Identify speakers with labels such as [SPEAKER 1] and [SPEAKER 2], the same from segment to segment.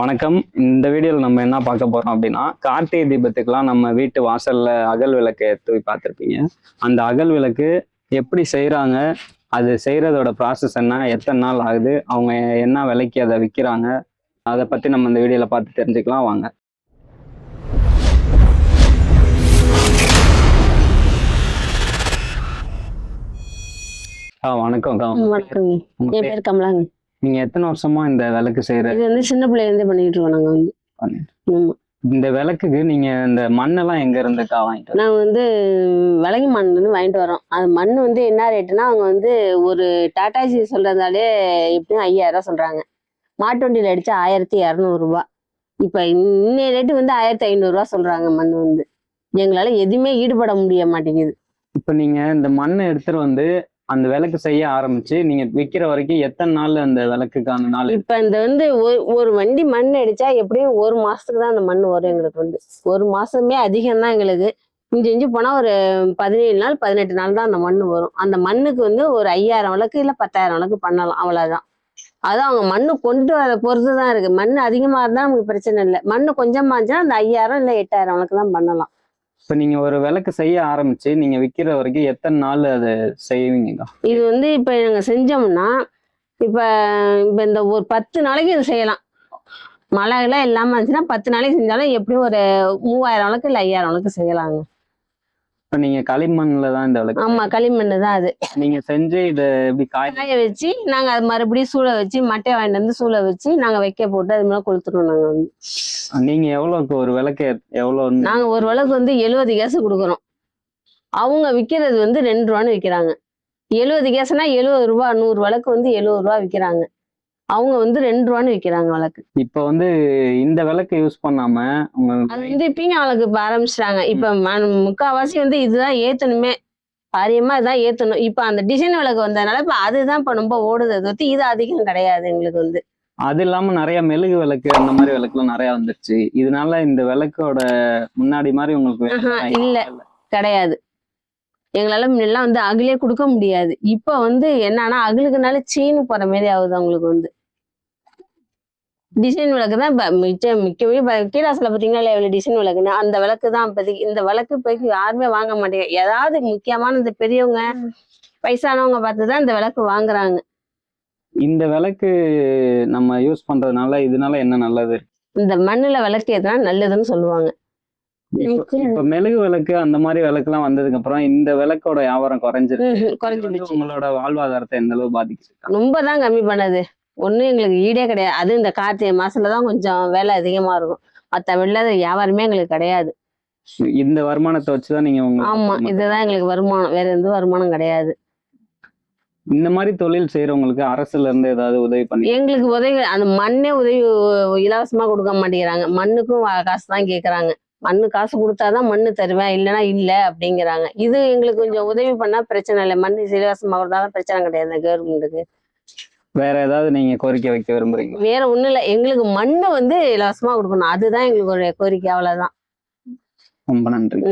[SPEAKER 1] வணக்கம். இந்த வீடியோவில் நம்ம என்ன பார்க்க போறோம் அப்படின்னா கார்த்திகை தீபத்துக்கெல்லாம் நம்ம வீட்டு வாசல்ல அகல் விளக்கு போய் பார்த்துருப்பீங்க. அந்த அகல் விளக்கு எப்படி செய்கிறாங்க அது செய்கிறதோட ப்ராசஸ் என்ன எத்தனை நாள் ஆகுது அவங்க என்ன விலைக்கு அதை விற்கிறாங்க அதை பற்றி நம்ம இந்த வீடியோவில் பார்த்து தெரிஞ்சுக்கலாம் வாங்க. ஆ வணக்கம்.
[SPEAKER 2] வணக்கம் என்?
[SPEAKER 1] பேர்
[SPEAKER 2] கமலாங்க.
[SPEAKER 1] நீங்க எத்தனை வருஷமா இந்த விளக்கு செய்யற
[SPEAKER 2] இது வந்து சின்ன பிள்ளைலேருந்தே பண்ணிட்டு இருக்கோம் நாங்கள் வந்து. ஆமா.
[SPEAKER 1] இந்த விளக்குக்கு நீங்க இந்த மண்ணெல்லாம் எங்க இருந்துக்கா வாங்கிட்டு?
[SPEAKER 2] நாங்கள் வந்து விலங்கு மண் வந்து வாங்கிட்டு வரோம் அது மண் வந்து என்ன ரேட்டுனா அவங்க வந்து ஒரு டாட்டாசி சொல்றதாலே எப்படியும் ஐயாயிரம் சொல்றாங்க. மாட்டு வண்டியில் அடிச்சா ஆயிரத்தி இரநூறுபா இப்போ இன்னைய ரேட்டு வந்து ஆயிரத்தி ஐநூறுரூவா சொல்றாங்க மண் வந்து. எங்களால் எதுவுமே ஈடுபட முடிய மாட்டேங்குது.
[SPEAKER 1] இப்ப நீங்க இந்த மண்ணை எடுத்துட்டு வந்து அந்த விளக்கு செய்ய ஆரம்பிச்சு நீங்க விக்கிற வரைக்கும் எத்தனை நாள் அந்த விளக்குக்கான நாள்
[SPEAKER 2] இப்போ இந்த வந்து ஒரு ஒரு வண்டி மண் அடிச்சா எப்படியும் ஒரு மாசத்துக்கு தான் அந்த மண் வரும் எங்களுக்கு வந்து. ஒரு மாசமே அதிகம் தான் எங்களுக்கு. இஞ்சி இஞ்சி போனால் ஒரு பதினேழு நாள் பதினெட்டு நாள் தான் அந்த மண் வரும். அந்த மண்ணுக்கு வந்து ஒரு ஐயாயிரம் விளக்கு இல்லை பத்தாயிரம் விளக்கு பண்ணலாம் அவ்வளோதான் அதுவும் அவங்க மண்ணு கொண்டு வர பொறுத்து தான் இருக்கு. மண் அதிகமாக இருந்தால் நமக்கு பிரச்சனை இல்லை. மண் கொஞ்சமாக இருந்துச்சுன்னா அந்த ஐயாயிரம் இல்லை எட்டாயிரம் விளக்கு தான் பண்ணலாம்.
[SPEAKER 1] இப்போ நீங்கள் ஒரு விளக்கு செய்ய ஆரம்பிச்சு நீங்கள் விற்கிற வரைக்கும் எத்தனை நாள் அதை செய்வீங்கக்கா?
[SPEAKER 2] இது வந்து இப்போ நாங்கள் செஞ்சோம்னா இப்போ இப்போ இந்த ஒரு பத்து நாளைக்கு இது செய்யலாம். மழை எல்லாம் இல்லாமல் இருந்துச்சுன்னா பத்து நாளைக்கு செஞ்சாலும் எப்படியும் ஒரு மூவாயிரம் அளவுக்கு இல்லை ஐயாயிரம் அளவுக்கு செய்யலாங்க.
[SPEAKER 1] நீங்க களிமண்ல தான் இந்த விளக்கு
[SPEAKER 2] ஆமாம் களிமண் தான் அது.
[SPEAKER 1] நீங்க செஞ்சு இதை எப்படி காய
[SPEAKER 2] வச்சு நாங்கள் அது மறுபடியும் சூளை வச்சு மட்டையை வாங்கிட்டு வந்து சூளை வச்சு நாங்கள் வைக்க போட்டு அது மேலே கொளுத்துருவோம் நாங்கள் வந்து.
[SPEAKER 1] நீங்க எவ்வளவுக்கு ஒரு விளக்கு எவ்வளவு
[SPEAKER 2] நாங்கள் ஒரு விளக்கு வந்து எழுபது கேஸ் கொடுக்குறோம். அவங்க விற்கிறது வந்து ரெண்டு ரூபான்னு விற்கிறாங்க எழுபது கேஸ்னா எழுபது ரூபா நூறு விளக்கு வந்து எழுபது ரூபா விற்கிறாங்க அவங்க வந்து ரெண்டு ரூபான்னு விற்கிறாங்க விளக்கு.
[SPEAKER 1] இப்ப வந்து இந்த விளக்கு யூஸ் பண்ணாம
[SPEAKER 2] அது வந்து இப்பயும் அவளுக்கு இப்ப ஆரம்பிச்சிட்டாங்க. இப்ப ம- முக்காவாசி வந்து இதுதான் ஏத்தணுமே. பாரியமா இதான் ஏத்தணும். இப்ப அந்த டிசைன் விளக்கு வந்ததுனால இப்ப அதுதான் இப்ப ரொம்ப ஓடுது வந்து இது அதிகம் கிடையாது எங்களுக்கு வந்து.
[SPEAKER 1] அது இல்லாம நிறைய மெழுகு விளக்கு அந்த மாதிரி விளக்குலாம் நிறைய வந்துருச்சு. இதனால இந்த விளக்கோட முன்னாடி மாதிரி உங்களுக்கு
[SPEAKER 2] இல்ல. கிடையாது. எங்களால முன்னெல்லாம் வந்து அகிலே கொடுக்க முடியாது. இப்ப வந்து என்னன்னா அகிலுக்குனால சீனு போற மாதிரி ஆகுது அவங்களுக்கு வந்து. டிசைன் விளக்கு தான் இப்ப மிச்ச மிக்கவே இப்ப கீழாசில பாத்தீங்கன்னா இல்லையா இவ்வளவு டிசைன் விளக்குன்னு அந்த விளக்கு தான் இப்போதைக்கு. இந்த விளக்கு இப்போதைக்கு யாருமே வாங்க மாட்டேங்க. ஏதாவது முக்கியமான இந்த பெரியவங்க வயசானவங்க பார்த்து தான் இந்த விளக்கு வாங்குறாங்க.
[SPEAKER 1] இந்த விளக்கு நம்ம யூஸ் பண்றதுனால இதனால என்ன நல்லது?
[SPEAKER 2] இந்த மண்ணுல விளக்கு ஏத்துனா நல்லதுன்னு சொல்லுவாங்க.
[SPEAKER 1] இப்ப மெழுகு விளக்கு அந்த மாதிரி விளக்குலாம் வந்ததுக்கு அப்புறம் இந்த விளக்கோட வியாபாரம் குறைஞ்சிருக்கு
[SPEAKER 2] ம்ஹும்,
[SPEAKER 1] இது
[SPEAKER 2] குறைஞ்சு
[SPEAKER 1] வந்து
[SPEAKER 2] போச்சு
[SPEAKER 1] உங்களோட வாழ்வாதாரத்தை எந்த அளவு பாதிச்சிருக்கு
[SPEAKER 2] ரொம்ப தான் கம்மி பண்ணது. ஒன்றும் எங்களுக்கு ஈடே கிடையாது. அது இந்த கார்த்திகை மாசத்துல தான் கொஞ்சம் வேலை அதிகமா இருக்கும். மற்ற வெளில வியாபாரமே எங்களுக்கு கிடையாது.
[SPEAKER 1] இந்த வருமானத்தை வச்சுதான் நீங்க
[SPEAKER 2] ஆமா இதுதான் எங்களுக்கு வருமானம். வேற எந்த வருமானம் கிடையாது.
[SPEAKER 1] இந்த மாதிரி தொழில் செய்யறவங்களுக்கு அரசுல இருந்து ஏதாவது உதவி பண்ணி
[SPEAKER 2] எங்களுக்கு உதவி அந்த மண்ணே உதவி இலவசமா கொடுக்க மாட்டேங்கிறாங்க. மண்ணுக்கும் காசு தான் கேக்குறாங்க. மண்ணு காசு கொடுத்தாதான் மண்ணு தருவேன் இல்லைன்னா இல்ல அப்படிங்கிறாங்க. இது எங்களுக்கு கொஞ்சம் உதவி பண்ணா பிரச்சனை இல்லை. மண்ணு இலவசமா கொடுத்தாலும் பிரச்சனை கிடையாது கவர்மெண்ட்டுக்கு
[SPEAKER 1] வேற ஏதாவது நீங்க கோரிக்கை வைக்க விரும்புறீங்களா?
[SPEAKER 2] வேற ஒண்ணும் இல்லை. எங்களுக்கு மண்ணு வந்து இலவசமா கொடுக்கணும். அதுதான் எங்களுக்கு கோரிக்கை. அவ்வளவுதான்.
[SPEAKER 1] ரொம்ப நன்றி.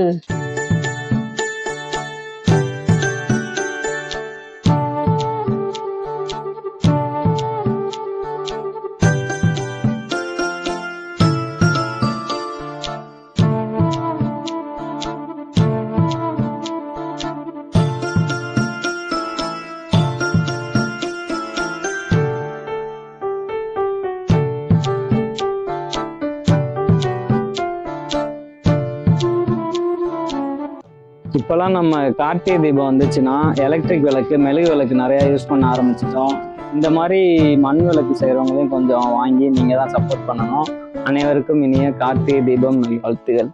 [SPEAKER 2] இப்போல்லாம்
[SPEAKER 1] இப்போலாம் நம்ம கார்த்திகை தீபம் வந்துச்சுன்னா எலக்ட்ரிக் விளக்கு மெழுகு விளக்கு நிறையா யூஸ் பண்ண ஆரம்பிச்சிட்டோம். இந்த மாதிரி மண் விளக்கு செய்கிறவங்களையும் கொஞ்சம் வாங்கி நீங்கள் தான் சப்போர்ட் பண்ணணும். அனைவருக்கும் இனிய கார்த்திகை தீபம் வாழ்த்துகள்